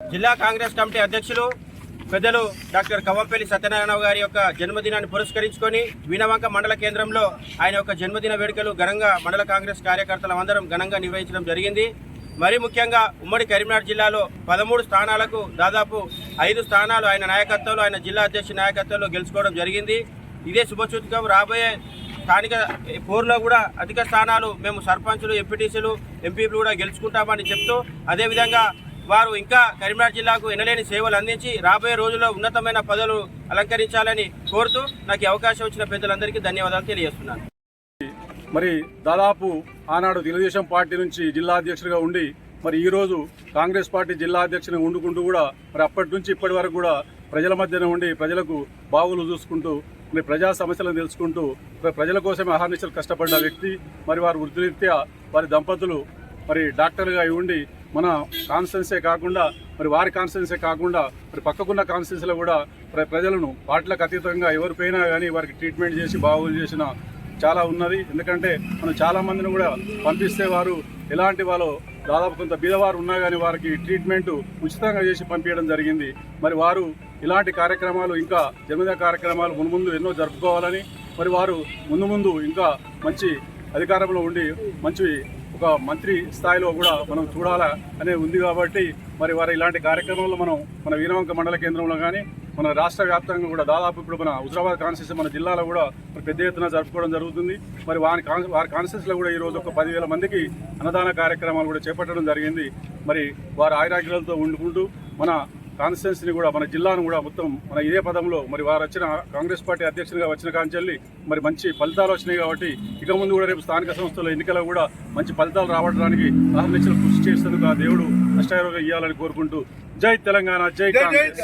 జిల్లా కాంగ్రెస్ కమిటీ అధ్యక్షులు పెద్దలు డాక్టర్ కవ్వంపల్లి సత్యనారాయణ గారి యొక్క జన్మదినాన్ని పురస్కరించుకొని వీణవంక మండల కేంద్రంలో ఆయన యొక్క జన్మదిన వేడుకలు ఘనంగా మండల కాంగ్రెస్ కార్యకర్తల అందరం ఘనంగా నిర్వహించడం జరిగింది. మరీ ముఖ్యంగా ఉమ్మడి కరీంనగర్ జిల్లాలో పదమూడు స్థానాలకు దాదాపు ఐదు స్థానాలు ఆయన నాయకత్వంలో ఆయన జిల్లా అధ్యక్ష నాయకత్వంలో గెలుచుకోవడం జరిగింది. ఇదే శుభసూచకం రాబోయే స్థానిక ఫోర్లో కూడా అధిక స్థానాలు మేము సర్పంచులు ఎంపీటీసీలు ఎంపీలు కూడా గెలుచుకుంటామని చెప్తూ అదేవిధంగా వారు ఇంకా కరీంనగర్ జిల్లాకు ఎనలేని సేవలు అందించి రాబోయే రోజుల్లో ఉన్నతమైన పదవులు అలంకరించాలని కోరుతూ నాకు అవకాశం వచ్చిన పెద్దలందరికీ ధన్యవాదాలు తెలియజేస్తున్నాను. మరి దాదాపు ఆనాడు తెలుగుదేశం పార్టీ నుంచి జిల్లా అధ్యక్షుడిగా ఉండి మరి ఈరోజు కాంగ్రెస్ పార్టీ జిల్లా అధ్యక్షుని ఉండుకుంటూ కూడా మరి అప్పటి నుంచి ఇప్పటి వరకు కూడా ప్రజల మధ్యన ఉండి ప్రజలకు బావులు చూసుకుంటూ మరి ప్రజా సమస్యలను తెలుసుకుంటూ మరి ప్రజల కోసమే అహర్నిశలు కష్టపడిన వ్యక్తి మరి వారి వృత్తిరీత్యా వారి దంపతులు మరి డాక్టర్గా అయి ఉండి మన కాన్స్టెన్సే కాకుండా మరి వారి కాన్స్టెన్సే కాకుండా మరి పక్కకున్న కాన్స్టెన్సీలో కూడా ప్రజలను పార్టీలకు అతీతంగా ఎవరిపైనా కానీ వారికి ట్రీట్మెంట్ చేసి బాగోలు చేసిన చాలా ఉన్నది. ఎందుకంటే మనం చాలామందిని కూడా పంపిస్తే వారు ఎలాంటి వాళ్ళు దాదాపు కొంత బీదవారు ఉన్నా కానీ వారికి ట్రీట్మెంట్ ఉచితంగా చేసి పంపించడం జరిగింది. మరి వారు ఇలాంటి కార్యక్రమాలు ఇంకా జన్మదిన కార్యక్రమాలు మున్ముందు ఎన్నో జరుపుకోవాలని మరి వారు ముందు ముందు ఇంకా మంచి అధికారంలో ఉండి మంచి ఒక మంత్రి స్థాయిలో కూడా మనం చూడాలా అనే ఉంది కాబట్టి మరి వారి ఇలాంటి కార్యక్రమాల్లో మనం మన వీరవంక మండల కేంద్రంలో కానీ మన రాష్ట్ర వ్యాప్తంగా కూడా దాదాపు ఇప్పుడు మన హుజరాబాద్ కాన్స్టిట్యూన్సీ మన జిల్లాలో కూడా పెద్ద ఎత్తున జరుపుకోవడం జరుగుతుంది. మరి వారి కాన్ వారి కాన్స్టిట్యూన్సీలో కూడా ఈరోజు ఒక పదివేల మందికి అన్నదాన కార్యక్రమాలు కూడా చేపట్టడం జరిగింది. మరి వారి ఆయురాగ్యాలతో ఉండుకుంటూ మన కాన్స్టిట్యున్సీని కూడా మన జిల్లాను కూడా మొత్తం మన ఇదే పదంలో మరి వారు వచ్చిన కాంగ్రెస్ పార్టీ అధ్యక్షునిగా వచ్చిన కాంచెల్లి మరి మంచి ఫలితాలు వచ్చినాయి కాబట్టి ఇక ముందు కూడా రేపు స్థానిక సంస్థల ఎన్నికల్లో కూడా మంచి ఫలితాలు రావడానికి అహర్నిశలు కృషి చేసేందుకు ఆ దేవుడు అష్టాయోగం ఇవ్వాలని కోరుకుంటూ జై తెలంగాణ జై కాంగ్రెస్.